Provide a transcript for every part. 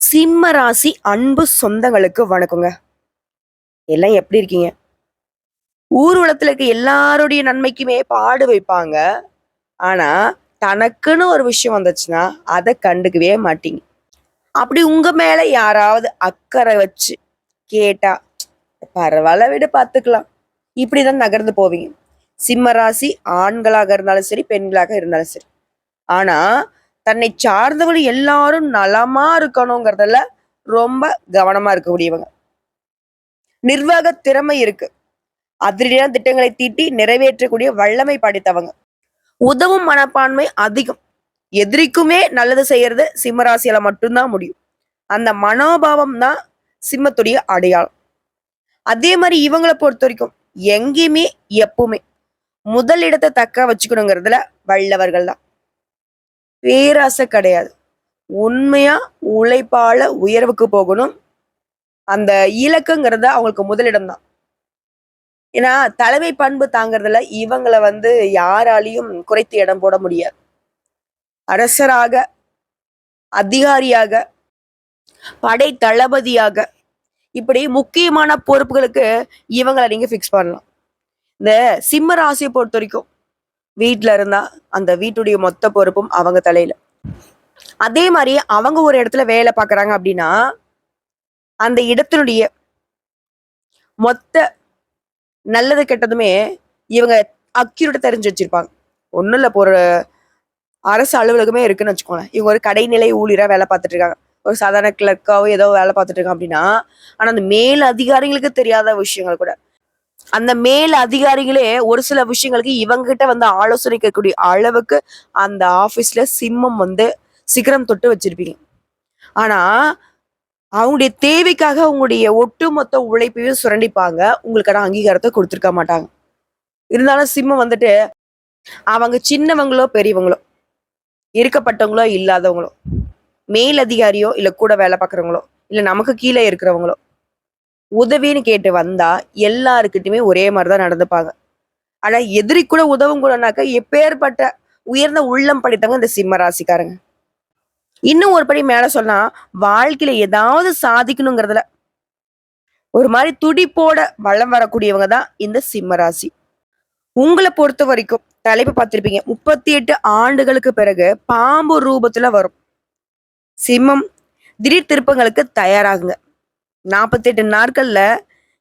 சிம்ம ராசி அன்பு சொந்தங்களுக்கு வணக்கங்க. எல்லாம் எப்படி இருக்கீங்க? ஊர்வலத்துல இருக்க எல்லாருடைய நன்மைக்குமே பாடு வைப்பாங்க. ஆனா தனக்குன்னு ஒரு விஷயம் வந்துச்சுன்னா அதை கண்டுக்கவே மாட்டீங்க. அப்படி உங்க மேல யாராவது அக்கறை வச்சு கேட்டா பரவாயில்ல விட பார்த்துக்கலாம் இப்படிதான் நகர்ந்து போவீங்க. சிம்ம ராசி ஆண்களாக இருந்தாலும் சரி பெண்களாக இருந்தாலும் சரி. ஆனா தன்னை சார்ந்தவர்கள் எல்லாரும் நலமா இருக்கணுங்கிறதுல ரொம்ப கவனமா இருக்கக்கூடியவங்க. நிர்வாக திறமை இருக்கு. அதிரடியான திட்டங்களை தீட்டி நிறைவேற்றக்கூடிய வல்லமை படைத்தவங்க. உதவும் மனப்பான்மை அதிகம். எதிரிக்குமே நல்லது செய்யறது சிம்மராசியால மட்டும்தான் முடியும். அந்த மனோபாவம் தான் சிம்மத்துடைய அடையாளம். அதே மாதிரி இவங்களை பொறுத்த வரைக்கும் எங்கேயுமே எப்பவுமே முதல் இடத்தை தக்க வச்சுக்கணுங்கிறதுல வல்லவர்கள் தான். பேராசை கிடையாது. உண்மையா உழைப்பால உயர்வுக்கு போகணும். அந்த இலக்குங்கிறத அவங்களுக்கு முதலிடம் தான். ஏன்னா தலைமை பண்பு தாங்கிறதுல இவங்களை வந்து யாராலையும் குறைத்து இடம் போட முடியாது. அரசராக அதிகாரியாக படை தளபதியாக இப்படி முக்கியமான பொறுப்புகளுக்கு இவங்களை நீங்க ஃபிக்ஸ் பண்ணலாம். இந்த சிம்ம ராசியை பொறுத்த வரைக்கும் வீட்டில் இருந்தால் அந்த வீட்டுடைய மொத்த பொறுப்பும் அவங்க தலையில். அதே மாதிரி அவங்க ஒரு இடத்துல வேலை பார்க்குறாங்க அப்படின்னா அந்த இடத்தினுடைய மொத்த நல்லது கெட்டதுமே இவங்க அக்யூரேட்டா தெரிஞ்சு வச்சிருப்பாங்க. ஒன்றும் இல்லை இப்போ ஒரு அரசு அலுவலகமே இருக்குன்னு வச்சுக்கோங்களேன். இவங்க ஒரு கடைநிலை ஊழியராக வேலை பார்த்துட்டு இருக்காங்க. ஒரு சாதாரண கிளர்க்காவோ ஏதோ வேலை பார்த்துட்டு இருக்காங்க அப்படின்னா ஆனால் அந்த மேல் அதிகாரிகளுக்கு தெரியாத விஷயங்கள் கூட. அந்த மேல் அதிகாரிகளே ஒரு சில விஷயங்களுக்கு இவங்க கிட்ட வந்து ஆலோசனை கேட்கக்கூடிய அளவுக்கு அந்த ஆபீஸ்ல சிம்மம் வந்து சிகரம் தொட்டு வச்சிருப்பீங்க. ஆனா அவங்களுடைய தேவைக்காக அவங்களுடைய ஒட்டுமொத்த உழைப்பையும் சுரண்டிப்பாங்க. உங்களுக்கான அங்கீகாரத்தை கொடுத்துருக்க மாட்டாங்க. இருந்தாலும் சிம்மம் வந்துட்டு அவங்க சின்னவங்களோ பெரியவங்களோ இருக்கப்பட்டவங்களோ இல்லாதவங்களோ மேல் அதிகாரியோ இல்ல கூட வேலை பார்க்குறவங்களோ இல்ல நமக்கு கீழே இருக்கிறவங்களோ உதவின்னு கேட்டு வந்தா எல்லாருக்கிட்டுமே ஒரே மாதிரிதான் நடந்துப்பாங்க. ஆனா எதிரி கூட உதவும் கூடனாக்க எப்பேற்பட்ட உயர்ந்த உள்ளம் படித்தவங்க இந்த சிம்ம ராசிக்காரங்க. இன்னும் ஒரு படி மேல சொன்னா வாழ்க்கையில ஏதாவது சாதிக்கணுங்கிறதுல ஒரு மாதிரி துடிப்போட வளம் வரக்கூடியவங்க தான் இந்த சிம்ம ராசி. உங்களை பொறுத்த வரைக்கும் தலைப்பு பார்த்திருப்பீங்க. முப்பத்தி எட்டு ஆண்டுகளுக்கு பிறகு பாம்பு ரூபத்துல வரும். சிம்மம் திடீர் திருப்பங்களுக்கு தயாராகுங்க. நாற்பத்தெட்டு நாட்கள்ல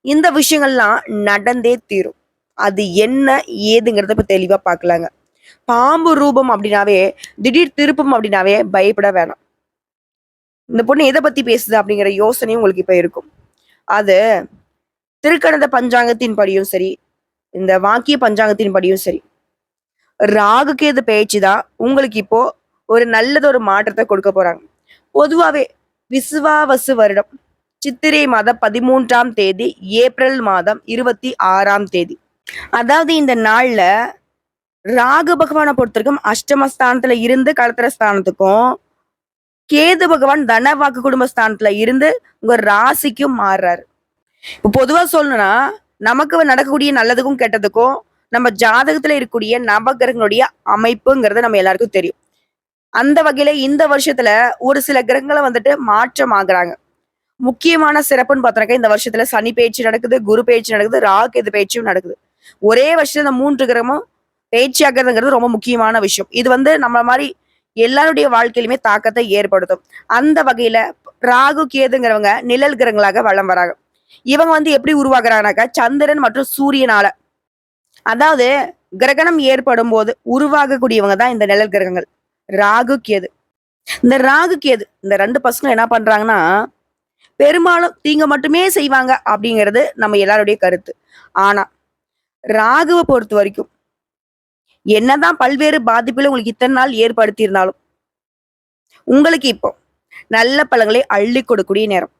இந்த விஷயங்கள்லாம் நடந்தே தீரும். அது என்ன ஏதுங்கிறத இப்ப தெளிவா பார்க்கலாங்க பாம்பு ரூபம் அப்படின்னாவே திடீர் திருப்பம் அப்படின்னாவே பயப்பட வேணாம். இந்த பொண்ணு எதை பத்தி பேசுது அப்படிங்கிற யோசனையும் உங்களுக்கு இப்ப இருக்கும். அது திருக்கணத பஞ்சாங்கத்தின் படியும் சரி இந்த வாக்கிய பஞ்சாங்கத்தின் படியும் சரி. ராகுகேது பேச்சு தான் உங்களுக்கு இப்போ ஒரு நல்லதொரு மாற்றத்தை கொடுக்க போறாங்க. பொதுவாவே விசுவாவசு வருடம். சித்திரை மாதம் பதிமூன்றாம் தேதி ஏப்ரல் மாதம் இருபத்தி ஆறாம் தேதி. அதாவது இந்த நாள்ல ராகு பகவானை பொறுத்தவரைக்கும் அஷ்டமஸ்தானத்துல இருந்து களத்திர ஸ்தானத்துக்கும் கேது பகவான் தன வாக்கு குடும்ப இருந்து உங்க ராசிக்கும் மாறுறாரு. இப்போ பொதுவா சொல்லணும்னா நமக்கு நடக்கக்கூடிய நல்லதுக்கும் கெட்டதுக்கும் நம்ம ஜாதகத்துல இருக்கக்கூடிய நவகிரகங்களுடைய அமைப்புங்கிறது நம்ம எல்லாருக்கும் தெரியும். அந்த வகையில இந்த வருஷத்துல ஒரு சில கிரகங்களை வந்துட்டு மாற்றம் ஆகுறாங்க. முக்கியமான சிறப்புன்னு பார்த்தோம்னாக்கா இந்த வருஷத்துல சனி பயிற்சி நடக்குது குரு பயிற்சி நடக்குது ராகு எது பயிற்சியும் நடக்குது. ஒரே வருஷத்துல இந்த மூன்று கிரகமும் பயிற்சி ரொம்ப முக்கியமான விஷயம். இது வந்து நம்ம மாதிரி எல்லாருடைய வாழ்க்கையிலுமே தாக்கத்தை ஏற்படுத்தும். அந்த வகையில ராகு கேதுங்கிறவங்க நிழல் கிரகங்களாக வளம் வராங்க. இவங்க வந்து எப்படி உருவாகிறாங்கனாக்கா சந்திரன் மற்றும் சூரியனால. அதாவது கிரகணம் ஏற்படும் போது உருவாகக்கூடியவங்க தான் இந்த நிழல் கிரகங்கள். ராகு கேது. இந்த ராகு கேது இந்த ரெண்டு பசங்களும் என்ன பண்றாங்கன்னா பெரும்பாலும் தீங்க மட்டுமே செய்வாங்க அப்படிங்கிறது நம்ம எல்லாருடைய கருத்து. ஆனா ராகுவை பொறுத்த வரைக்கும் என்னதான் பல்வேறு பாதிப்புகளை உங்களுக்கு இத்தனை நாள் ஏற்படுத்தியிருந்தாலும் உங்களுக்கு இப்போ நல்ல பழங்களை அள்ளி கொடுக்கக்கூடிய நேரம்.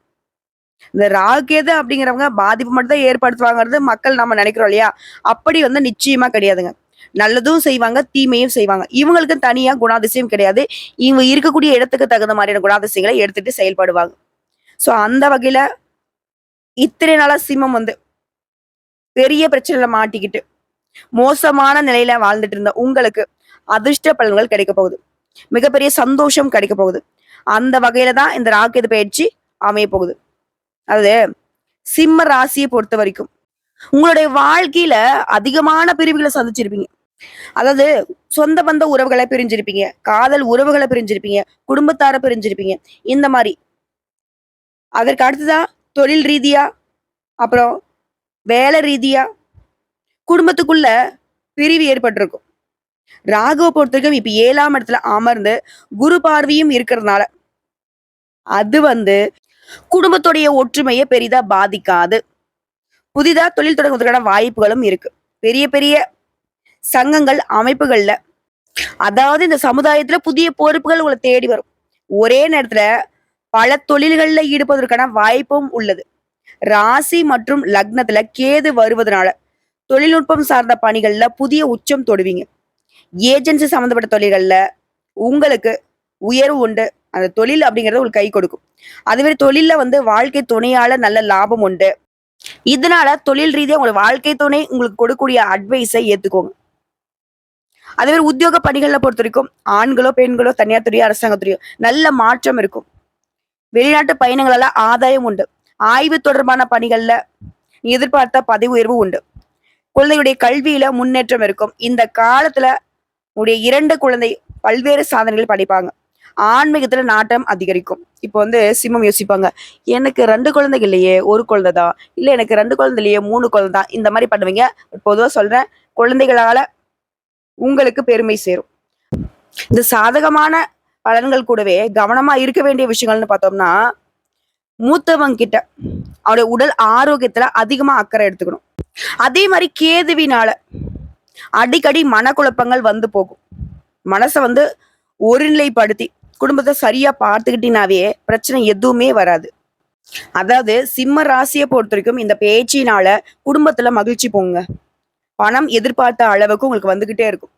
இந்த ராகுகேது அப்படிங்கிறவங்க பாதிப்பு மட்டும் தான் ஏற்படுத்துவாங்கிறது மக்கள் நம்ம நினைக்கிறோம் இல்லையா? அப்படி வந்து நிச்சயமா கிடையாதுங்க. நல்லதும் செய்வாங்க தீமையும் செய்வாங்க. இவங்களுக்கு தனியா குணாதிசயம் கிடையாது. இவங்க இருக்கக்கூடிய இடத்துக்கு தகுந்த மாதிரியான குணாதிசயங்களை எடுத்துட்டு செயல்படுவாங்க. சோ அந்த வகையில இத்தனை நாளா சிம்மம் வந்து பெரிய பிரச்சனையில மாட்டிக்கிட்டு மோசமான நிலையில வாழ்ந்துட்டு இருந்த உங்களுக்கு அதிர்ஷ்ட பலன்கள் கிடைக்க போகுது. மிகப்பெரிய சந்தோஷம் கிடைக்க போகுது. அந்த வகையில தான் இந்த ராக்கெது பயிற்சி அமைய போகுது. அதாவது சிம்ம ராசியை பொறுத்த வரைக்கும் உங்களுடைய வாழ்க்கையில அதிகமான பிரிவுகளை சந்திச்சிருப்பீங்க. அதாவது சொந்த பந்த உறவுகளை பிரிஞ்சிருப்பீங்க. காதல் உறவுகளை பிரிஞ்சிருப்பீங்க. குடும்பத்தார பிரிஞ்சிருப்பீங்க. இந்த மாதிரி அதற்கு அடுத்ததான் தொழில் ரீதியா அப்புறம் வேலை ரீதியா குடும்பத்துக்குள்ள பிரிவு ஏற்பட்டிருக்கும். ராகுவை பொறுத்த வரைக்கும் இப்ப ஏழாம் இடத்துல அமர்ந்து குரு பார்வையும் இருக்கிறதுனால அது வந்து குடும்பத்துடைய ஒற்றுமையை பெரிதா பாதிக்காது. புதிதா தொழில் தொடங்குவதற்கான வாய்ப்புகளும் இருக்கு. பெரிய பெரிய சங்கங்கள் அமைப்புகள்ல அதாவது இந்த சமுதாயத்துல புதிய பொறுப்புகள் உங்களை தேடி வரும். ஒரே நேரத்துல பல தொழில்கள்ல ஈடுபடுவதற்கான வாய்ப்பும் உள்ளது. ராசி மற்றும் லக்னத்துல கேது வருவதனால தொழில்நுட்பம் சார்ந்த பணிகள்ல புதிய உச்சம் தொடுவீங்க. ஏஜென்சி சம்மந்தப்பட்ட தொழில்கள்ல உங்களுக்கு உயர்வு உண்டு. அந்த தொழில் அப்படிங்கறது உங்களுக்கு கை கொடுக்கும். அதுவே தொழில்ல வந்து வாழ்க்கை துணையால நல்ல லாபம் உண்டு. இதனால தொழில் ரீதியா உங்களோட வாழ்க்கை துணை உங்களுக்கு கொடுக்கக்கூடிய அட்வைஸை ஏத்துக்கோங்க. அதே மாதிரி உத்தியோக பணிகளை பொறுத்த வரைக்கும் ஆண்களோ பெண்களோ தனியார் துறையோ அரசாங்கத்துறையோ நல்ல மாற்றம் இருக்கும். வெளிநாட்டு பயணங்களால ஆதாயம் உண்டு. ஆய்வு தொடர்பான பணிகள்ல எதிர்பார்த்த பதவி உயர்வு உண்டு. குழந்தையுடைய கல்வியில முன்னேற்றம் இருக்கும். இந்த காலத்துல உடைய இரண்டு குழந்தை பல்வேறு சாதனைகள் படிப்பாங்க. ஆன்மீகத்துல நாட்டம் அதிகரிக்கும். இப்போ வந்து சிம்மம் யோசிப்பாங்க. எனக்கு ரெண்டு குழந்தைங்க இல்லையே ஒரு குழந்தை தான். இல்லை எனக்கு ரெண்டு குழந்தை இல்லையே மூணு குழந்தை தான். இந்த மாதிரி பண்ணுவீங்க. பொதுவாக சொல்றேன். குழந்தைகளால உங்களுக்கு பெருமை சேரும். இந்த சாதகமான பலன்கள் கூடவே கவனமா இருக்க வேண்டிய விஷயங்கள்னு பார்த்தோம்னா மூத்தவங்க கிட்ட அவருடைய உடல் ஆரோக்கியத்துல அதிகமா அக்கறை எடுத்துக்கணும். அதே மாதிரி கேதுவினால அடிக்கடி மனக்குழப்பங்கள் வந்து போகும். மனசை வந்து ஒருநிலைப்படுத்தி குடும்பத்தை சரியா பார்த்துக்கிட்டினாவே பிரச்சனை எதுவுமே வராது. அதாவது சிம்ம ராசியை பொறுத்த வரைக்கும் இந்த பேச்சினால குடும்பத்துல மகிழ்ச்சி போங்க. பணம் எதிர்பார்த்த அளவுக்கு உங்களுக்கு வந்துகிட்டே இருக்கும்.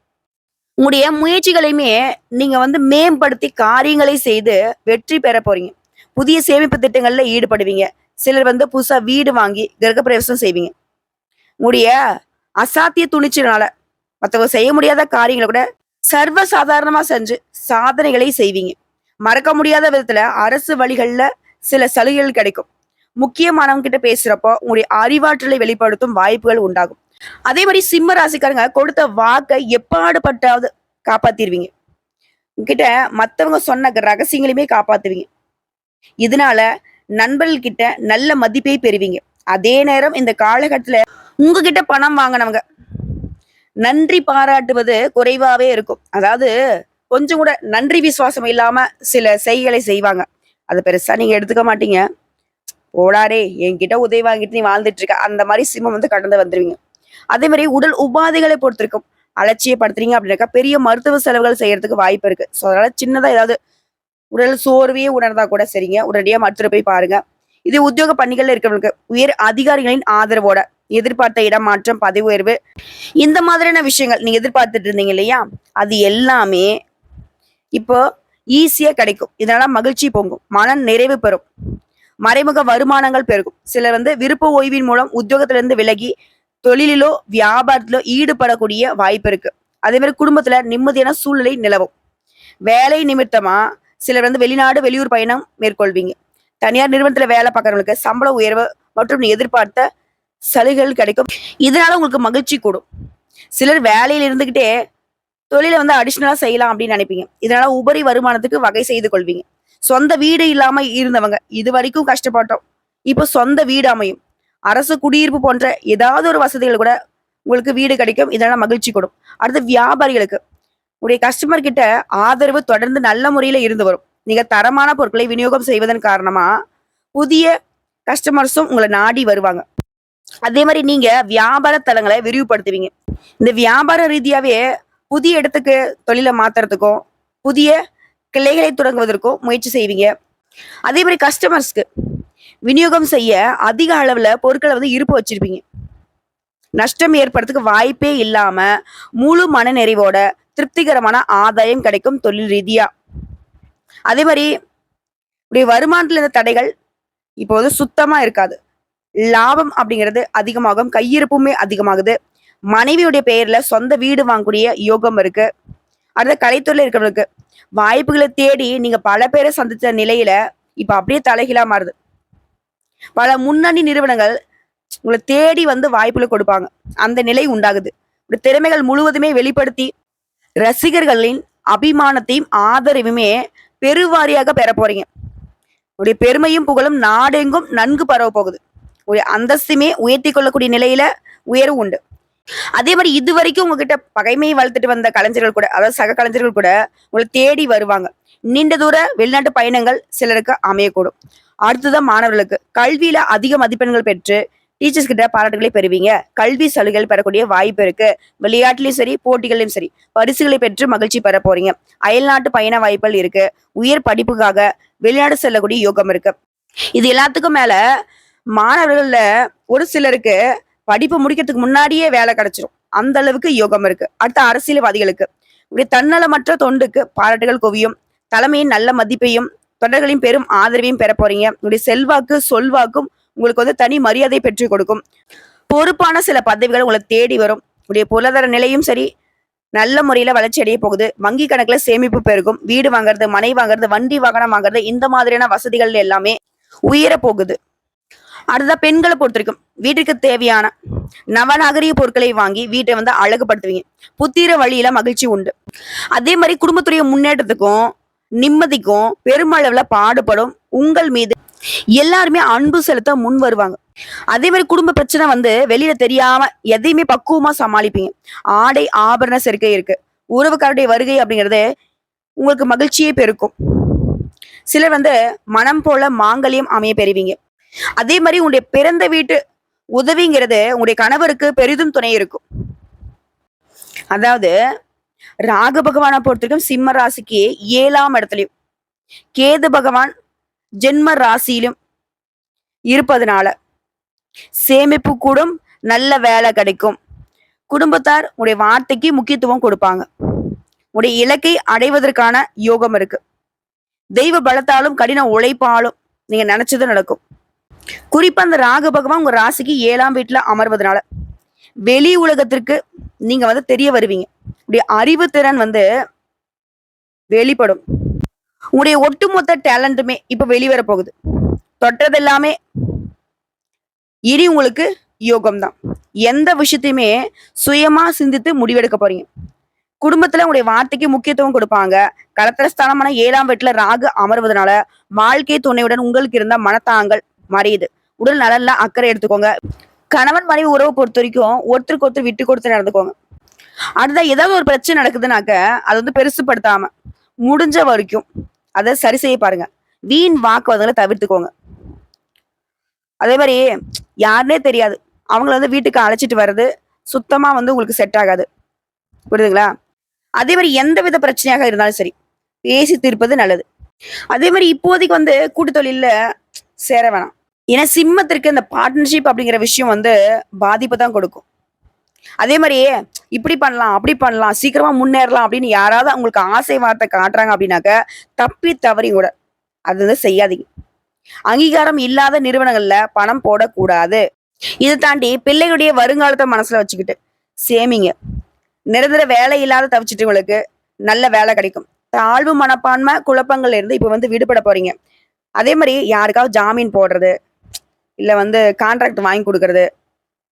உங்களுடைய முயற்சிகளையுமே நீங்க வந்து மேம்படுத்தி காரியங்களை செய்து வெற்றி பெற போறீங்க. புதிய சேமிப்பு திட்டங்கள்ல ஈடுபடுவீங்க. சிலர் வந்து புதுசா வீடு வாங்கி கிரகப்பிரவேசம் செய்வீங்க. உங்களுடைய அசாத்திய துணிச்சலால மற்றவங்க செய்ய முடியாத காரியங்களை கூட சர்வ சாதாரணமா செஞ்சு சாதனைகளை செய்வீங்க. மறக்க முடியாத விதத்துல அரசு வழிகள்ல சில சலுகைகள் கிடைக்கும். முக்கியமானவங்க கிட்ட பேசுறப்போ உங்களுடைய அறிவாற்றலை வெளிப்படுத்தும் வாய்ப்புகள் உண்டாகும். அதே மாதிரி சிம்ம ராசிக்காரங்க கொடுத்த வாக்கை எப்பாடுபட்டாவது காப்பாத்திடுவீங்க உங்ககிட்ட மத்தவங்க சொன்ன ரகசியங்களையுமே காப்பாத்துவீங்க. இதனால நண்பர்கள் கிட்ட நல்ல மதிப்பை பெறுவீங்க. அதே நேரம் இந்த காலகட்டத்துல உங்ககிட்ட பணம் வாங்கினவங்க நன்றி பாராட்டுவது குறைவாவே இருக்கும். அதாவது கொஞ்சம் கூட நன்றி விசுவாசம் இல்லாம சில செய்களை செய்வாங்க. அதை பெருசா நீங்க எடுத்துக்க மாட்டீங்க. ஓடாரே என்கிட்ட உதவி வாங்கிட்டு நீ வாழ்ந்துட்டு இருக்க. அந்த மாதிரி சிம்மம் வந்து கடந்து வந்துருவீங்க. அதே மாதிரி உடல் உபாதைகளை பொறுத்திருக்கும். அலட்சியப்படுத்துறீங்க அப்படின்னாக்கா பெரிய மருத்துவ செலவுகள் செய்யறதுக்கு வாய்ப்பு இருக்கு. ஸோ அதனால சின்னதா ஏதாவது உடல் சோர்வையே உணர்ந்தா கூட சரிங்க. உடனடியா மருத்துவரை போய் பாருங்க. இது உத்தியோக பணிகள்ல இருக்கிறவங்களுக்கு உயர் அதிகாரிகளின் ஆதரவோட எதிர்பார்த்த இடமாற்றம் பதவி உயர்வு இந்த மாதிரியான விஷயங்கள் நீங்க எதிர்பார்த்துட்டு இருந்தீங்க இல்லையா? அது எல்லாமே இப்போ ஈஸியா கிடைக்கும். இதனால மகிழ்ச்சி பொங்கும். மன நிறைவு பெறும். மறைமுக வருமானங்கள் பெருகும். சிலர் வந்து விருப்ப ஓய்வின் மூலம் உத்தியோகத்திலிருந்து விலகி தொழிலிலோ வியாபாரத்திலோ ஈடுபடக்கூடிய வாய்ப்பு இருக்கு. அதே மாதிரி குடும்பத்துல நிம்மதியான சூழ்நிலை நிலவும். வேலை நிமித்தமா சிலர் வந்து வெளிநாடு வெளியூர் பயணம் மேற்கொள்வீங்க. தனியார் நிறுவனத்துல வேலை பார்க்கறவங்களுக்கு சம்பள உயர்வு மற்றும் எதிர்பார்த்த சலுகைகள் கிடைக்கும். இதனால உங்களுக்கு மகிழ்ச்சி கூடும். சிலர் வேலையில் இருந்துகிட்டே தொழிலை வந்து அடிஷ்னலா செய்யலாம் அப்படின்னு நினைப்பீங்க. இதனால உபரி வருமானத்துக்கு வகை செய்து கொள்வீங்க. சொந்த வீடு இல்லாம இருந்தவங்க இது வரைக்கும் கஷ்டப்பட்டோம். இப்போ சொந்த வீடு அமையும். அரசு குடியிருப்பு போன்ற ஏதாவது ஒரு வசதிகள் கூட உங்களுக்கு வீடு கிடைக்கும். இதெல்லாம் மகிழ்ச்சி கொடுக்கும் அடுத்து வியாபாரிகளுக்கு. உடைய கஸ்டமர் கிட்ட ஆதரவு தொடர்ந்து நல்ல முறையில இருந்து வரும். நீங்க தரமான பொருட்களை விநியோகம் செய்வதன் காரணமா புதிய கஸ்டமர்ஸும் உங்களை நாடி வருவாங்க. அதே மாதிரி நீங்க வியாபார தலங்களை விரிவுபடுத்துவீங்க. இந்த வியாபார ரீதியாவே புதிய இடத்துக்கு தொழிலை மாத்துறதுக்கும் புதிய கிளைகளை தொடங்குவதற்கும் முயற்சி செய்வீங்க. அதே மாதிரி கஸ்டமர்ஸ்க்கு விநியோகம் செய்ய அதிக அளவுல பொருட்களை வந்து இருப்பு வச்சிருப்பீங்க. நஷ்டம் ஏற்படுறதுக்கு வாய்ப்பே இல்லாம முழு மன நிறைவோட திருப்திகரமான ஆதாயம் கிடைக்கும் தொழில் ரீதியா. அதே மாதிரி இப்படி வருமானத்துல இருந்த தடைகள் இப்போ வந்து சுத்தமா இருக்காது. லாபம் அப்படிங்கிறது அதிகமாகும் கையிருப்புமே அதிகமாகுது. மனைவியுடைய பெயர்ல சொந்த வீடு வாங்கக்கூடிய யோகம் இருக்கு. அடுத்த கலைத்துறையில இருக்கிறவங்களுக்கு வாய்ப்புகளை தேடி நீங்க பல பேரை சந்தித்த நிலையில இப்ப அப்படியே தலைகீழா மாறுது. பல முன்னணி நிறுவனங்கள் உங்களை தேடி வந்து வாய்ப்புகளை கொடுப்பாங்க. அந்த நிலை உண்டாகுது. உங்களுடைய திறமைகள் முழுவதுமே வெளிப்படுத்தி ரசிகர்களின் அபிமானத்தையும் ஆதரவுமே பெருவாரியாக பெற போறீங்க. உடைய பெருமையும் புகழும் நாடெங்கும் நன்கு பரவ போகுது. உடைய அந்தஸ்துமே உயர்த்தி கொள்ளக்கூடிய நிலையில உயர்வு உண்டு. அதே மாதிரி இது வரைக்கும் உங்ககிட்ட பகைமையை வளர்த்துட்டு வந்த கலைஞர்கள் கூட அதாவது சக கலைஞர்கள் கூட உங்களை தேடி வருவாங்க. நீண்ட தூர வெளிநாட்டு பயணங்கள் சிலருக்கு அமையக்கூடும். அடுத்ததான் மாணவர்களுக்கு கல்வியில அதிக மதிப்பெண்கள் பெற்று டீச்சர்ஸ் கிட்ட பாராட்டுகளை பெறுவீங்க. கல்வி சலுகைகள் பெறக்கூடிய வாய்ப்பு இருக்கு. விளையாட்டுலயும் சரி போட்டிகளையும் சரி பரிசுகளை பெற்று மகிழ்ச்சி பெற போறீங்க. அயல்நாட்டு பயண வாய்ப்புகள் இருக்கு. உயர் படிப்புக்காக வெளிநாடு செல்லக்கூடிய யோகம் இருக்கு. இது எல்லாத்துக்கும் மேல மாணவர்கள்ல ஒரு சிலருக்கு படிப்பு முடிக்கிறதுக்கு முன்னாடியே வேலை கிடைச்சிரும். அந்த அளவுக்கு யோகம் இருக்கு. அடுத்த அரசியல்வாதிகளுக்கு. இப்படி தன்னலமற்ற தொண்டுக்கு பாராட்டுகள் குவியும். தலைமையின் நல்ல மதிப்பையும் தொண்டர்களின் பெரும் ஆதரவையும் பெற போறீங்க. உங்களுடைய செல்வாக்கு சொல்வாக்கும் உங்களுக்கு வந்து தனி மரியாதை பெற்று கொடுக்கும். பொறுப்பான சில பதவிகள் உங்களை தேடி வரும். உங்களுடைய பொருளாதார நிலையும் சரி நல்ல முறையில வளர்ச்சி அடைய போகுது. வங்கி கணக்குல சேமிப்பு பெருகும். வீடு வாங்குறது மனை வாங்குறது வண்டி வாகனம் வாங்குறது இந்த மாதிரியான வசதிகள் எல்லாமே உயர போகுது. அடுத்ததா பெண்களை பொறுத்த வரைக்கும் வீட்டுக்கு தேவையான நவநாகரிக பொருட்களை வாங்கி வீட்டை வந்து அழகுபடுத்துவீங்க. புத்திர வழியில மகிழ்ச்சி உண்டு. அதே மாதிரி குடும்பத்துடைய முன்னேற்றத்துக்கும் நிம்மதிக்கும் பெருமளவுல பாடுபடும் உங்கள் மீது எல்லாருமே அன்பு செலுத்த முன் வருவாங்க. அதே மாதிரி குடும்ப பிரச்சனை வந்து வெளியில தெரியாம எதையுமே பக்குவமா சமாளிப்பீங்க. ஆடை ஆபரண சேர்க்கை இருக்கு. உறவுக்காருடைய வருகை அப்படிங்கிறது உங்களுக்கு மகிழ்ச்சியே பெருக்கும். சிலர் வந்து மனம் போல மாங்கல்யம் அமைய பெறுவீங்க. அதே மாதிரி உங்களுடைய பிறந்த வீட்டு உதவிங்கிறது உங்களுடைய கணவருக்கு பெரிதும் துணை இருக்கும். அதாவது ராகு பகவானை பொறுத்தவரைக்கும் சிம்ம ராசிக்கு ஏழாம் இடத்துலயும். கேது பகவான் ஜென்ம ராசியிலும் இருப்பதனால சேமிப்பு கூடும் நல்ல வேலை கிடைக்கும். குடும்பத்தார் உடைய வார்த்தைக்கு முக்கியத்துவம் கொடுப்பாங்க. உடைய இலக்கை அடைவதற்கான யோகம் இருக்கு. தெய்வ பலத்தாலும் கடின உழைப்பாலும் நீங்க நினைச்சது நடக்கும். குறிப்பா அந்த ராகு பகவான் உங்க ராசிக்கு ஏழாம் வீட்டுல அமர்வதனால வெளி உலகத்திற்கு நீங்க வந்து தெரிய வருவீங்க. உடைய அறிவு திறன் வந்து வெளிப்படும். உங்களுடைய ஒட்டுமொத்த டேலண்ட்டுமே இப்ப வெளிவர போகுது. தொட்டது எல்லாமே இனி உங்களுக்கு யோகம் தான் எந்த விஷயத்தையுமே சுயமா சிந்தித்து முடிவெடுக்க போறீங்க. குடும்பத்துல உங்களுடைய வார்த்தைக்கு முக்கியத்துவம் கொடுப்பாங்க. கலத்திரஸ்தானமான ஏழாம் வீட்டுல ராகு அமர்வதனால வாழ்க்கை துணையுடன் உங்களுக்கு இருந்த மனத்தாங்கள் மறையுது. உடல் நலன்ல அக்கறை எடுத்துக்கோங்க. கணவன் மனைவி உறவு பொறுத்த வரைக்கும் ஒருத்தருக்கு ஒருத்தர் விட்டு கொடுத்து நடந்துக்கோங்க. அடுத்த ஏதாவது ஒரு பிரச்சனை நடக்குதுனாக்க அதை வந்து பெருசுப்படுத்தாம முடிஞ்ச வரைக்கும் அதை சரி செய்ய பாருங்க. வீண் வாக்குவாதங்களை தவிர்த்துக்கோங்க. அதே மாதிரி யாருனே தெரியாது. அவங்கள வந்து வீட்டுக்கு அழைச்சிட்டு வர்றது சுத்தமா வந்து உங்களுக்கு செட் ஆகாது. புரியுதுங்களா? அதே மாதிரி எந்த வித பிரச்சனையாக இருந்தாலும் சரி பேசி தீர்ப்பது நல்லது. அதே மாதிரி இப்போதைக்கு வந்து கூட்டு தொழில்ல சேர வேணாம். ஏன்னா சிம்மத்திற்கு இந்த பார்ட்னர்ஷிப் அப்படிங்கிற விஷயம் வந்து பாதிப்பு தான் கொடுக்கும். அதே மாதிரி இப்படி பண்ணலாம் அப்படி பண்ணலாம் சீக்கிரமா முன்னேறலாம் அப்படின்னு யாராவது அவங்களுக்கு ஆசை வார்த்தை காட்டுறாங்க அப்படின்னாக்க தப்பி தவறி கூட அது வந்து செய்யாதீங்க. அங்கீகாரம் இல்லாத நிறுவனங்கள்ல பணம் போடக்கூடாது. இதை தாண்டி பிள்ளைகளுடைய வருங்காலத்தை மனசுல வச்சுக்கிட்டு சேமிங்க. நிரந்தர வேலை இல்லாத தவிச்சிட்டவங்களுக்கு நல்ல வேலை கிடைக்கும். தாழ்வு மனப்பான்மை குழப்பங்கள்ல இருந்து இப்ப வந்து விடுபட போறீங்க. அதே மாதிரி யாருக்காவது ஜாமீன் போடுறது இல்ல வந்து கான்ட்ராக்ட் வாங்கி கொடுக்கறது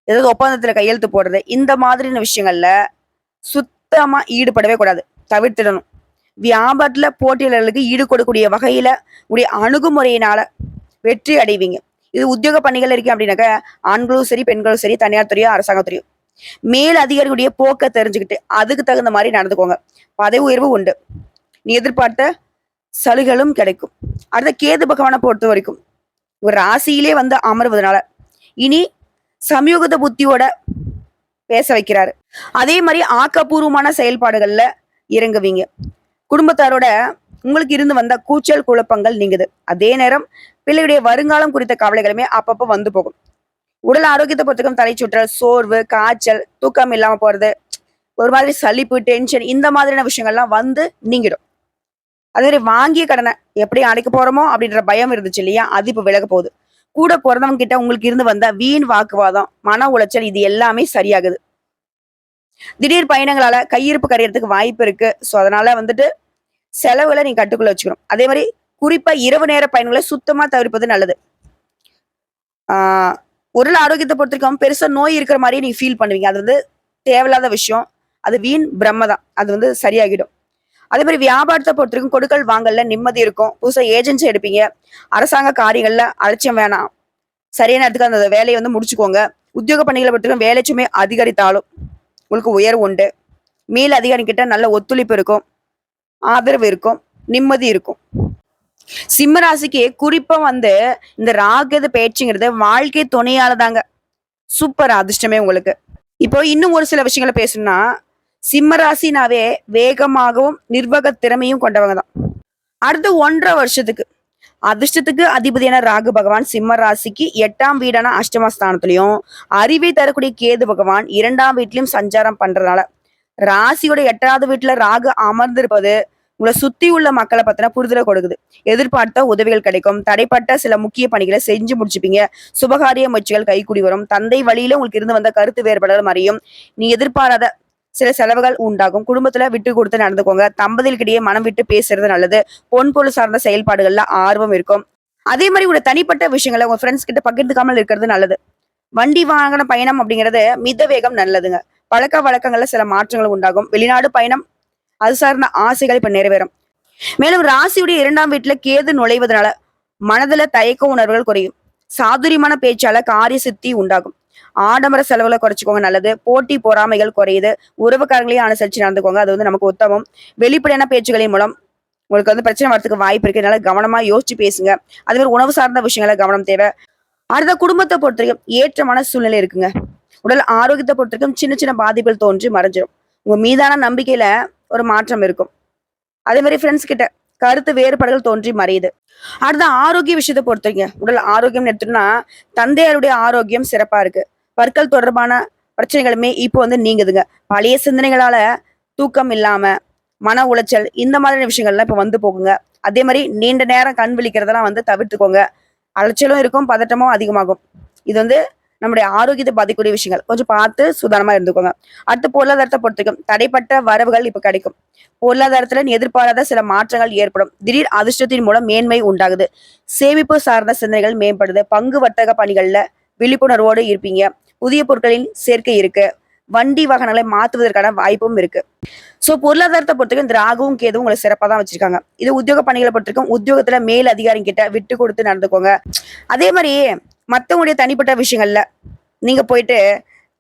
ஏதாவது ஒப்பந்தத்துல கையெழுத்து போடுறது? இந்த மாதிரியான விஷயங்கள்ல சுத்தமா ஈடுபடவே கூடாது. தவிர்த்திடணும். வியாபாரத்துல போட்டியாளர்களுக்கு ஈடுகொடக்கூடிய வகையில உடைய அணுகுமுறையினால வெற்றி அடைவீங்க. இது உத்தியோக பணிகள் இருக்கு அப்படின்னாக்க ஆண்களும் சரி பெண்களும் சரி தனியார் துறையோ அரசாங்கத்துறையோ மேல் அதிகாரிகளுடைய போக்க தெரிஞ்சுக்கிட்டு அதுக்கு தகுந்த மாதிரி நடந்துக்கோங்க. பதவி உயர்வு உண்டு. நீ எதிர்பார்த்த சலுகைகளும் கிடைக்கும். அடுத்த கேது பகவானை பொறுத்த வரைக்கும் ஒரு ராசியிலே வந்து அமர்வதனால இனி சமயோகத புத்தியோட பேச வைக்கிறாரு. அதே மாதிரி ஆக்கப்பூர்வமான செயல்பாடுகள்ல இறங்குவீங்க. குடும்பத்தாரோட உங்களுக்கு இருந்து வந்த கூச்சல் குழப்பங்கள் நீங்குது. அதே நேரம் பிள்ளையுடைய வருங்காலம் குறித்த கவலைகளுமே அப்பப்போ வந்து போகும். உடல் ஆரோக்கியத்தை பொறுத்தக்கும் தலை சுற்றல் சோர்வு காய்ச்சல் தூக்கம் இல்லாம போறது ஒரு மாதிரி சலிப்பு டென்ஷன் இந்த மாதிரியான விஷயங்கள்லாம் வந்து நீங்கிடும். அதே மாதிரி வாங்கிய கடனை எப்படி அடைக்க போறோமோ அப்படின்ற பயம் இருந்துச்சு இல்லையா? அது இப்ப விலக போகுது. கூட பிறந்தவங்க கிட்ட உங்களுக்கு இருந்து வந்த வீண் வாக்குவாதம் மன உளைச்சல் இது எல்லாமே சரியாகுது. திடீர் பயணங்களால கையிருப்பு கரையிறதுக்கு வாய்ப்பு இருக்கு. ஸோ அதனால வந்துட்டு செலவுகளை நீங்க கட்டுக்குள்ள வச்சுக்கணும். அதே மாதிரி குறிப்பா இரவு நேர பயணங்களை சுத்தமா தவிர்ப்பது நல்லது. ஆஹ் உடல் ஆரோக்கியத்தை பொறுத்திருக்காம பெருசா நோய் இருக்கிற மாதிரியே நீங்க ஃபீல் பண்ணுவீங்க. அது வந்து தேவையில்லாத விஷயம். அது வீண் பிரம்ம தான். அது வந்து சரியாகிடும். அதே மாதிரி வியாபாரத்தை பொறுத்த வரைக்கும் கொடுக்கல் வாங்கல நிம்மதி இருக்கும். புதுசாக ஏஜென்சி எடுப்பீங்க. அரசாங்க காரியங்கள்ல அலட்சியம் வேணாம். சரியான நேரத்துக்கு அந்த வேலையை வந்து முடிச்சுக்கோங்க. உத்தியோக பணிகளை பொறுத்தவரைக்கும் வேலை சுமை அதிகரித்தாலும் உங்களுக்கு உயர்வு உண்டு. மேல் அதிகாரிக்கிட்ட நல்ல ஒத்துழைப்பு இருக்கும். ஆதரவு இருக்கும். நிம்மதி இருக்கும். சிம்ம ராசிக்கு குறிப்பா வந்து இந்த ராகது பேச்சுங்கிறது வாழ்க்கை துணையால தாங்க சூப்பர் அதிர்ஷ்டமே உங்களுக்கு. இப்போ இன்னும் ஒரு சில விஷயங்களை பேசணும்னா சிம்மராசினாவே வேகமாகவும் நிர்வாக திறமையும் கொண்டவங்க தான் அடுத்த ஒன்றரை வருஷத்துக்கு. அதிர்ஷ்டத்துக்கு அதிபதியான ராகு பகவான் சிம்ம ராசிக்கு எட்டாம் வீடான அஷ்டமஸ்தானத்திலையும் அறிவை தரக்கூடிய கேது பகவான் இரண்டாம் வீட்லயும் சஞ்சாரம் பண்றதுனால ராசியோட எட்டாவது வீட்டுல ராகு அமர்ந்திருப்பது உங்களை சுத்தி உள்ள மக்களை பத்தின புரிதலை கொடுக்குது. எதிர்பார்த்த உதவிகள் கிடைக்கும். தடைப்பட்ட சில முக்கிய பணிகளை செஞ்சு முடிச்சுப்பீங்க. சுபகாரிய முயற்சிகள் கைகூடி வரும். தந்தை வழியில உங்களுக்கு இருந்து வந்த கருத்து வேறுபாடுகள் மறையும். நீ எதிர்பாராத சில செலவுகள் உண்டாகும். குடும்பத்துல விட்டு கொடுத்து நடந்துக்கோங்க. தம்பதிகளுக்கிடையே மனம் விட்டு பேசுறது நல்லது. பொன் பொருள் சார்ந்த செயல்பாடுகள்ல ஆர்வம் இருக்கும். அதே மாதிரி உங்க தனிப்பட்ட விஷயங்களை உங்க ஃப்ரெண்ட்ஸ் கிட்ட பகிர்ந்துக்காமல் இருக்கிறது நல்லது. வண்டி வாகன பயணம் அப்படிங்கிறது மித வேகம் நல்லதுங்க. பழக்க வழக்கங்கள்ல சில மாற்றங்கள் உண்டாகும். வெளிநாடு பயணம் அது சார்ந்த ஆசைகள் இப்ப நிறைவேறும். மேலும் ராசியுடைய இரண்டாம் வீட்டுல கேது நுழைவதனால மனதுல தயக்க உணர்வுகள் குறையும். சாதுரியமான பேச்சால காரிய சித்தி உண்டாகும். ஆடம்பர செலவுகளை குறைச்சிக்கோங்க நல்லது. போட்டி பொறாமைகள் குறையுது. உறவுக்காரங்களையும் அனுசரிச்சு நடந்துக்கோங்க. அது வந்து நமக்கு உத்தமம். வெளிப்படையான பேச்சுகளின் மூலம் உங்களுக்கு வந்து பிரச்சனை வரதுக்கு வாய்ப்பு இருக்கு. அதனால கவனமா யோசிச்சு பேசுங்க. அதே மாதிரி உணவு சார்ந்த விஷயங்கள கவனம் தேவை. அடுத்த குடும்பத்தை பொறுத்த வரைக்கும் ஏற்றமான சூழ்நிலை இருக்குங்க. உடல் ஆரோக்கியத்தை பொறுத்த வரைக்கும் சின்ன சின்ன பாதிப்புகள் தோன்றி மறைஞ்சிடும் உங்க மீதான நம்பிக்கையில ஒரு மாற்றம் இருக்கும். அதே மாதிரி ஃப்ரெண்ட்ஸ் கிட்ட கருத்து வேறுபாடுகள் தோன்றி மறையுது. அடுத்த ஆரோக்கிய விஷயத்தை பொறுத்தவரைங்க உடல் ஆரோக்கியம்னு எடுத்துட்டோம்னா தந்தையாருடைய ஆரோக்கியம் சிறப்பா இருக்கு. பற்கள் தொடர்பான பிரச்சனைகளுமே இப்போ வந்து நீங்குதுங்க. பழைய சிந்தனைகளால தூக்கம் இல்லாம மன உளைச்சல் இந்த மாதிரியான விஷயங்கள்லாம் இப்போ வந்து போகுங்க. அதே மாதிரி நீண்ட நேரம் கண் விழிக்கிறதெல்லாம் வந்து தவிர்த்துக்கோங்க. அலைச்சலும் இருக்கும் பதட்டமும் அதிகமாகும். இது வந்து நம்முடைய ஆரோக்கியத்தை பாதிக்கக்கூடிய விஷயங்கள். கொஞ்சம் பார்த்து சுதாரணமா இருந்துக்கோங்க. அடுத்து பொருளாதாரத்தை பொறுத்திருக்கும் தடைப்பட்ட வரவுகள் இப்ப கிடைக்கும். பொருளாதாரத்துல எதிர்பாராத சில மாற்றங்கள் ஏற்படும். திடீர் அதிர்ஷ்டத்தின் மூலம் மேன்மை உண்டாகுது. சேமிப்பு சார்ந்த சிந்தனைகள் மேம்படுது. பங்கு வர்த்தக பணிகள்ல விழிப்புணர்வோடு இருப்பீங்க. புதிய பொருட்களின் சேர்க்கை இருக்கு. வண்டி வாகனங்களை மாற்றுவதற்கான வாய்ப்பும் இருக்கு. சோ பொருளாதாரத்தை பொறுத்தவரைக்கும் இந்த ராகுவும் கேதுவும் உங்களை சிறப்பா தான் வச்சிருக்காங்க. இது உத்தியோக பணிகளை பொறுத்தவரைக்கும் உத்தியோகத்துல மேல் அதிகாரி கிட்ட விட்டு கொடுத்து நடந்துக்கோங்க. அதே மாதிரி மத்தவங்களுடைய தனிப்பட்ட விஷயங்கள்ல நீங்க போயிட்டு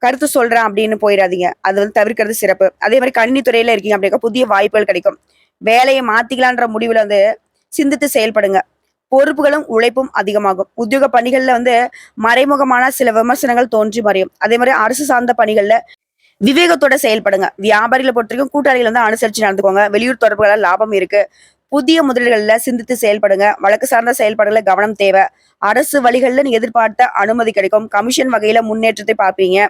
கருத்து சொல்றேன் அப்படின்னு போயிடாதீங்க. அது வந்து தவிர்க்கிறது சிறப்பு. அதே மாதிரி கணினி துறையில இருக்கீங்க அப்படின்னா புதிய வாய்ப்புகள் கிடைக்கும். வேலையை மாத்திக்கலான்ற முடிவுல வந்து சிந்தித்து செயல்படுங்க. பொறுப்புகளும் உழைப்பும் அதிகமாகும். உத்தியோக பணிகள்ல வந்து மறைமுகமான சில விமர்சனங்கள் தோன்றி மறையும். அதே மாதிரி அரசு சார்ந்த பணிகள்ல விவேகத்தோட செயல்படுங்க. வியாபாரிகளை பொறுத்த வரைக்கும் கூட்டாளிகள் வந்து அனுசரிச்சு நடந்துக்கோங்க வெளியூர் தொடர்புகளால் லாபம் இருக்கு. புதிய முதலீடுகளில் சிந்தித்து செயல்படுங்க. வழக்கு சார்ந்த செயல்பாடுல கவனம் தேவை. அரசு வழிகளில் நீங்க எதிர்பார்த்த அனுமதி கிடைக்கும். கமிஷன் வகையில முன்னேற்றத்தை பார்ப்பீங்க.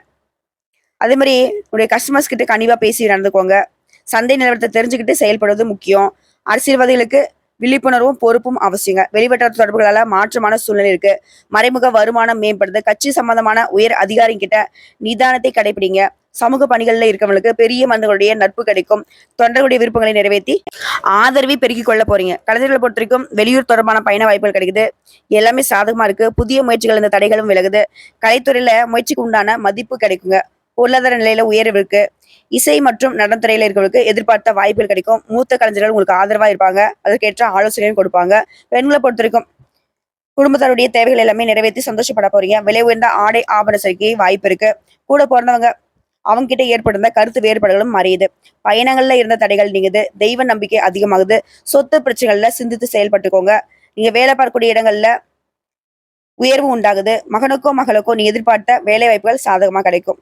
அதே மாதிரி உங்களுடைய கஸ்டமர்ஸ் கிட்ட கனிவா பேசி நடந்துக்கோங்க சந்தை நிலவரத்தை தெரிஞ்சுக்கிட்டு செயல்படுவது முக்கியம். அரசியல்வாதிகளுக்கு விழிப்புணர்வும் பொறுப்பும் அவசியங்க. வெளிவட்டார தொடர்புகளால மாற்றமான சூழ்நிலை இருக்கு. மறைமுக வருமானம் மேம்படுது. கட்சி சம்பந்தமான உயர் அதிகாரி கிட்ட நிதானத்தை கடைபிடிங்க. சமூக பணிகளில் இருக்கவங்களுக்கு பெரிய மனிதர்களுடைய நட்பு கிடைக்கும். தொண்டர்களுடைய விருப்பங்களை நிறைவேற்றி ஆதரவை பெருக்கிக் கொள்ள போறீங்க. கலைஞர்களை பொறுத்த வரைக்கும் வெளியூர் தொடர்பான பயண வாய்ப்புகள் கிடைக்குது. எல்லாமே சாதகமா இருக்கு. புதிய முயற்சிகள் இந்த தடைகளும் விலகுது. கலைத்துறையில முயற்சிக்கு உண்டான மதிப்பு கிடைக்குங்க. பொருளாதார நிலையில உயர்வு இருக்கு இசை மற்றும் நடனத்துறையில இருக்கவங்களுக்கு எதிர்பார்த்த வாய்ப்புகள் கிடைக்கும். மூத்த கலைஞர்கள் உங்களுக்கு ஆதரவா இருப்பாங்க. அதற்கேற்ற ஆலோசனையும் கொடுப்பாங்க. பெண்களை பொறுத்த வரைக்கும் குடும்பத்தாருடைய தேவைகள் எல்லாமே நிறைவேற்றி சந்தோஷப்பட போறீங்க. விலை உயர்ந்த ஆடை ஆபரண சேர்க்கை வாய்ப்பு இருக்கு. கூட பிறந்தவங்க அவங்க கிட்ட ஏற்பட்டிருந்த கருத்து வேறுபாடுகளும் மறையுது. பயணங்கள்ல இருந்த தடைகள் நீங்குது. தெய்வ நம்பிக்கை அதிகமாகுது. சொத்து பிரச்சனைகள்ல சிந்தித்து செயல்பட்டுக்கோங்க. நீங்க வேலை பார்க்கக்கூடிய இடங்கள்ல உயர்வு உண்டாகுது. மகனுக்கோ மகளுக்கோ நீ எதிர்பார்த்த வேலை வாய்ப்புகள் சாதகமா கிடைக்கும்.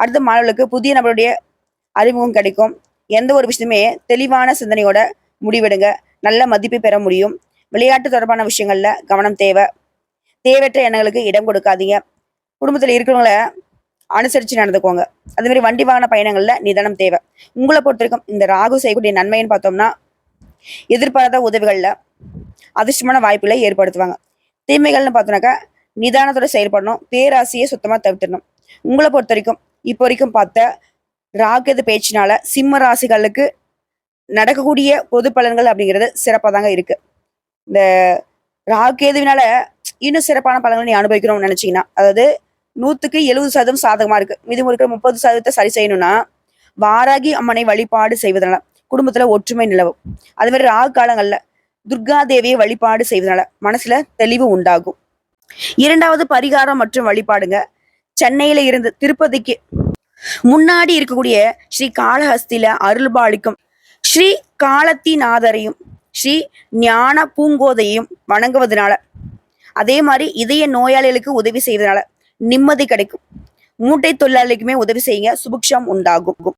அடுத்த மாணவர்களுக்கு புதிய நபருடைய அறிமுகம் கிடைக்கும். எந்த ஒரு விஷயமே தெளிவான சிந்தனையோட முடிவெடுங்க. நல்ல மதிப்பை பெற முடியும். விளையாட்டு தொடர்பான விஷயங்கள்ல கவனம் தேவை. தேவையற்ற எண்ணங்களுக்கு இடம் கொடுக்காதீங்க. குடும்பத்தில் இருக்கிறவங்கள அனுசரித்து நடந்துக்கோங்க. அதே மாதிரி வண்டி வாகன பயணங்களில் நிதானம் தேவை. உங்களை பொறுத்த வரைக்கும் இந்த ராகு செய்யக்கூடிய நன்மைன்னு பார்த்தோம்னா எதிர்பாராத உதவிகளில் அதிர்ஷ்டமான வாய்ப்புகளை ஏற்படுத்துவாங்க. தீமைகள்னு பார்த்தோன்னாக்கா நிதானத்தோட செயல்படணும். பேராசையை சுத்தமாக தவிர்த்திடணும். உங்களை பொறுத்த வரைக்கும் இப்போ வரைக்கும் பார்த்த ராகேது பேச்சினால சிம்ம ராசிகளுக்கு நடக்கக்கூடிய பொது பலன்கள் அப்படிங்கிறது சிறப்பாக தாங்க இருக்கு. இந்த ராகேதுவினால இன்னும் சிறப்பான பலன்களை நீ அனுபவிக்கணும்னு நினைச்சீங்கன்னா அதாவது நூற்றுக்கு எழுபது சதவீதம் சாதகமாக இருக்கு. மீதி இருக்கிற முப்பது சதவீதத்தை சரி செய்யணும்னா வாராகி அம்மனை வழிபாடு செய்வதனால குடும்பத்துல ஒற்றுமை நிலவும். அது மாதிரி ராகு காலங்களில் துர்கா தேவியை வழிபாடு செய்வதனால மனசுல தெளிவு உண்டாகும். இரண்டாவது பரிகாரம் மற்றும் வழிபாடுங்க. சென்னையில இருந்து திருப்பதிக்கு முன்னாடி இருக்கக்கூடிய ஸ்ரீ காளஹஸ்தில அருள்பாலிக்கும் ஸ்ரீ காலத்திநாதரையும் ஸ்ரீ ஞான பூங்கோதையும் வணங்குவதனால அதே மாதிரி இதய நோயாளிகளுக்கு உதவி செய்வதனால நிம்மதி கிடைக்கும். மூட்டை தொழிலாளிக்குமே உதவி செய்யுங்க சுபிக்ஷம் உண்டாகும்.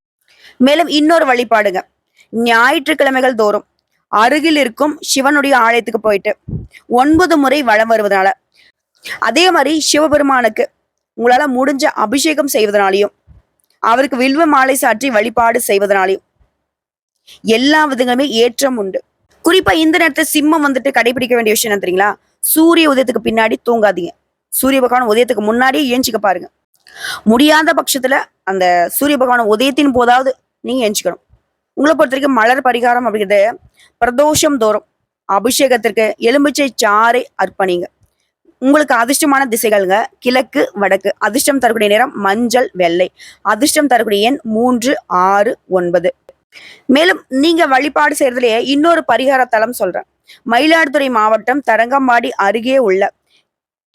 மேலும் இன்னொரு வழிபாடுங்க. ஞாயிற்றுக்கிழமைகள் தோறும் அருகில் இருக்கும் சிவனுடைய ஆலயத்துக்கு போயிட்டு ஒன்பது முறை வலம் வருவதனால அதே மாதிரி சிவபெருமானுக்கு உங்களால முடிஞ்ச அபிஷேகம் செய்வதனாலையும் அவருக்கு வில்வ மாலை சாற்றி வழிபாடு செய்வதனாலையும் எல்லா விதங்களுமே ஏற்றம் உண்டு. குறிப்பா இந்த நேரத்தில் சிம்மம் வந்துட்டு கடைபிடிக்க வேண்டிய விஷயம் என்ன தெரியுங்களா? சூரிய உதயத்துக்கு பின்னாடி தூங்காதீங்க. சூரிய பகவான் உதயத்துக்கு முன்னாடியே ஏஞ்சிக்க பாருங்க. முடியாத பட்சத்துல அந்த சூரிய பகவான் உதயத்தின் போதாவது நீங்க ஏஞ்சிக்கணும். உங்களை பொறுத்த வரைக்கும் மலர் பரிகாரம் அப்படிங்கிறது பிரதோஷம் தோறும் அபிஷேகத்திற்கு எலும்பிச்சை சாறை அர்ப்பணிங்க. உங்களுக்கு அதிர்ஷ்டமான திசைகள்ங்க. கிழக்கு வடக்கு. அதிர்ஷ்டம் தரக்கூடிய நேரம் மஞ்சள் வெள்ளை. அதிர்ஷ்டம் தரக்கூடிய எண் மூன்று ஆறு ஒன்பது. மேலும் நீங்க வழிபாடு செய்யறதுலயே இன்னொரு பரிகார தலம் சொல்றேன். மயிலாடுதுறை மாவட்டம் தரங்கம்பாடி அருகே உள்ள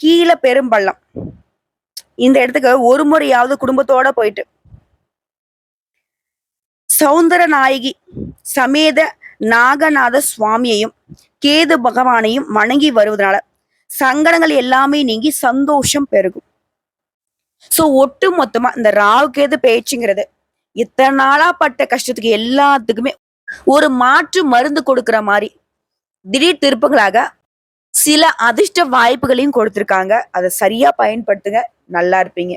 கீழ பெரும்பள்ளம். இந்த இடத்துக்கு ஒரு முறையாவது குடும்பத்தோட போயிட்டு. சௌந்தர நாயகி சமேத நாகநாத சுவாமியையும் கேது பகவானையும் வணங்கி வருவதனால சங்கடங்கள் எல்லாமே நீங்கி சந்தோஷம் பெருகும். சோ ஒட்டு மொத்தமா இந்த ராவுக்கேது பேச்சுங்கிறது இத்தனை நாளா பட்ட கஷ்டத்துக்கு எல்லாத்துக்குமே ஒரு மாற்று மருந்து கொடுக்கிற மாதிரி திடீர் திருப்பங்களாக சில அதிர்ஷ்ட வாய்ப்புகளையும் கொடுத்துருக்காங்க. அதை சரியா பயன்படுத்துங்க. நல்லா இருப்பீங்க.